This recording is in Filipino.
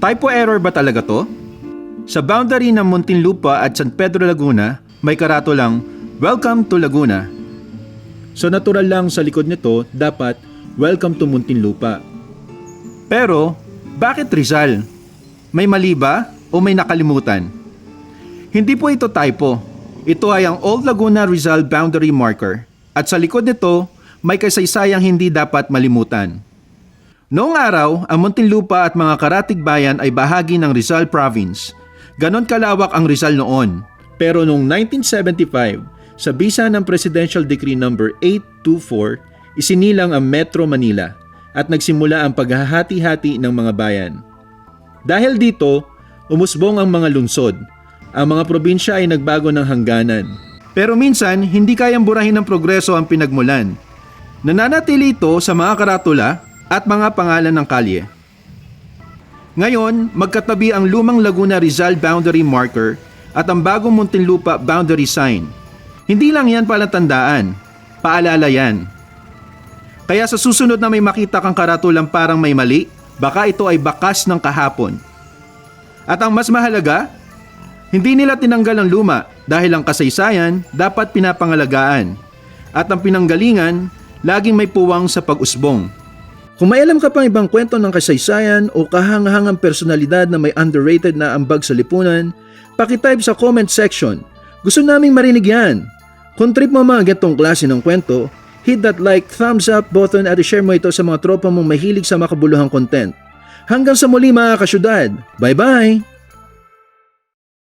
Typo error ba talaga to? Sa boundary ng Muntinlupa at San Pedro Laguna, may karatulang Welcome to Laguna. So natural lang sa likod nito, dapat Welcome to Muntinlupa. Pero, bakit Rizal? May mali ba o may nakalimutan? Hindi po ito typo. Ito ay ang Old Laguna Rizal Boundary Marker at sa likod nito may kasaysayang hindi dapat malimutan. Noong araw, ang Muntinlupa at mga karatig bayan ay bahagi ng Rizal Province. Ganon kalawak ang Rizal noon. Pero noong 1975, sa bisa ng Presidential Decree No. 824, isinilang ang Metro Manila at nagsimula ang paghahati-hati ng mga bayan. Dahil dito, umusbong ang mga lungsod. Ang mga probinsya ay nagbago ng hangganan. Pero minsan, hindi kayang burahin ng progreso ang pinagmulan. Nananatili ito sa mga karatula at mga pangalan ng kalye. Ngayon, magkatabi ang lumang Laguna Rizal boundary marker at ang bagong Muntinlupa boundary sign. Hindi lang yan palatandaan, paalala yan. Kaya sa susunod na may makita kang karatulang parang may mali, baka ito ay bakas ng kahapon. At ang mas mahalaga, hindi nila tinanggal ang luma dahil ang kasaysayan dapat pinapangalagaan. At ang pinanggalingan, laging may puwang sa pag-usbong. Kung may alam ka pang ibang kwento ng kasaysayan o kahangahangang personalidad na may underrated na ambag sa lipunan, pakitype sa comment section. Gusto naming marinig yan. Kung trip mo mga getong klase ng kwento, hit that like, thumbs up button at share mo ito sa mga tropa mong mahilig sa makabuluhang content. Hanggang sa muli mga kasyudad. Bye-bye!